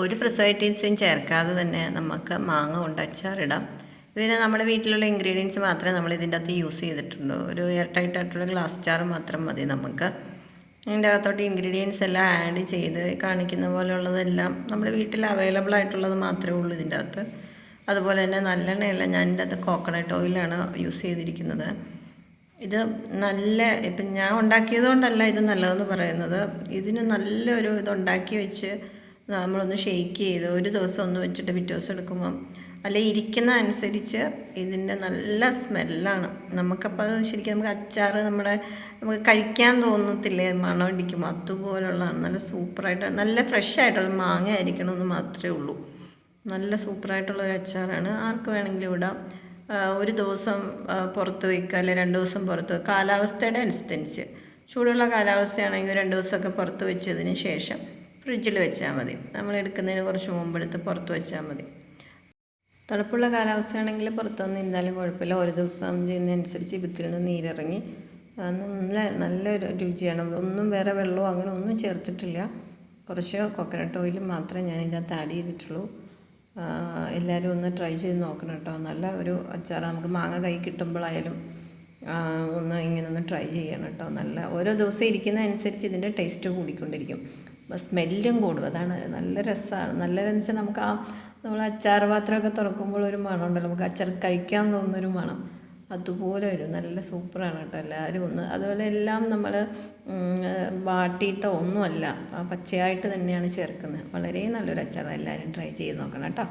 ഒരു പ്രിസർവേറ്റീവ്സും ചേർക്കാതെ തന്നെ നമുക്ക് മാങ്ങ കൊണ്ട് അച്ചാറിടാം ഇതിന് നമ്മുടെ വീട്ടിലുള്ള ഇൻഗ്രീഡിയൻസ് മാത്രമേ നമ്മൾ ഇതിന്റെ അകത്ത് യൂസ് ചെയ്തിട്ടുള്ളൂ. ഒരു എയർ ടൈറ്റ് ആയിട്ടുള്ള ഗ്ലാസ് ജാർ മാത്രം മതി നമുക്ക്. ഇതിന്റെ അകത്തോട്ട് ഇൻഗ്രീഡിയൻസ് എല്ലാം ആഡ് ചെയ്ത് കാണിക്കുന്ന പോലെയുള്ളതെല്ലാം നമ്മുടെ വീട്ടിൽ അവൈലബിൾ ആയിട്ടുള്ളത് മാത്രമേ ഉള്ളൂ ഇതിന്റെ അകത്ത്. അതുപോലെ തന്നെ നല്ലെണ്ണയല്ല ഞാൻ ഇതിന്റെ അകത്ത് കോക്കനട്ട് ഓയിലാണ് യൂസ് ചെയ്തിരിക്കുന്നത്. ഇത് നല്ല ഇപ്പം ഞാൻ ഉണ്ടാക്കിയത് കൊണ്ടല്ല ഇത് നല്ലതെന്ന് പറയുന്നത്. ഇതിന് നല്ലൊരു ഇതുണ്ടാക്കി വെച്ച് നമ്മളൊന്ന് ഷെയ്ക്ക് ചെയ്ത് ഒരു ദിവസം ഒന്ന് വെച്ചിട്ട് പിറ്റേ ദിവസം എടുക്കുമ്പം അല്ലെ ഇരിക്കുന്ന അനുസരിച്ച് ഇതിന്റെ നല്ല സ്മെല്ലാണ് നമുക്കപ്പോൾ ശരിക്കും നമുക്ക് അച്ചാർ നമ്മുടെ നമുക്ക് കഴിക്കാൻ തോന്നത്തില്ലേ മണം ഇടിക്കും അതുപോലുള്ളതാണ് നല്ല സൂപ്പറായിട്ട് നല്ല ഫ്രഷ് ആയിട്ടുള്ള മാങ്ങ ആയിരിക്കണമെന്ന് മാത്രമേ ഉള്ളൂ. നല്ല സൂപ്പറായിട്ടുള്ള ഒരു അച്ചാറാണ്. ആർക്ക് വേണമെങ്കിലും ഇടാം. ഒരു ദിവസം പുറത്ത് വയ്ക്കുക അല്ലെങ്കിൽ രണ്ട് ദിവസം പുറത്ത് വയ്ക്കുക കാലാവസ്ഥയുടെ അനുസരിച്ച്. ചൂടുള്ള കാലാവസ്ഥയാണെങ്കിൽ രണ്ട് ദിവസമൊക്കെ പുറത്ത് വെച്ചതിന് ശേഷം ഫ്രിഡ്ജിൽ വെച്ചാൽ മതി. നമ്മൾ എടുക്കുന്നതിന് കുറച്ച് മുമ്പെടുത്ത് പുറത്ത് വെച്ചാൽ മതി. തണുപ്പുള്ള കാലാവസ്ഥയാണെങ്കിൽ പുറത്തൊന്നും ഇരുന്നാലും കുഴപ്പമില്ല. ഓരോ ദിവസം ചെയ്യുന്നതനുസരിച്ച് വിത്തിൽ നിന്ന് നീരിറങ്ങി നല്ല നല്ലൊരു രുചിയാണ്. ഒന്നും വേറെ വെള്ളമോ അങ്ങനെ ഒന്നും ചേർത്തിട്ടില്ല. കുറച്ച് കോക്കനട്ട് ഓയിൽ മാത്രമേ ഞാൻ ഇതിനകത്ത് ആഡ് ചെയ്തിട്ടുള്ളൂ. എല്ലാവരും ഒന്ന് ട്രൈ ചെയ്ത് നോക്കണം കേട്ടോ. നല്ല ഒരു അച്ചാർ നമുക്ക് മാങ്ങ കൈ കിട്ടുമ്പോഴായാലും ഒന്ന് ഇങ്ങനെ ഒന്ന് ട്രൈ ചെയ്യണം കേട്ടോ. നല്ല ഓരോ ദിവസം ഇരിക്കുന്നതനുസരിച്ച് ഇതിന്റെ ടേസ്റ്റ് കൂടിക്കൊണ്ടിരിക്കും. സ്മെല്ലും കൂടും. അതാണ് നല്ല രസമാണ് നല്ലതെന്ന് വെച്ചാൽ നമുക്ക് ആ നമ്മൾ അച്ചാർ പാത്രമൊക്കെ തുറക്കുമ്പോൾ ഒരു മണം ഉണ്ടല്ലോ. നമുക്ക് അച്ചാർ കഴിക്കാൻ തോന്നുന്നൊരു മണം. അതുപോലെ വരും. നല്ല സൂപ്പറാണ് കേട്ടോ എല്ലാവരും ഒന്ന്. അതുപോലെ എല്ലാം നമ്മൾ വാട്ടിയിട്ടോ ഒന്നുമല്ല. ആ പച്ചയായിട്ട് തന്നെയാണ് ചേർക്കുന്നത്. വളരെ നല്ലൊരു അച്ചാർ എല്ലാവരും ട്രൈ ചെയ്ത് നോക്കണം കേട്ടോ.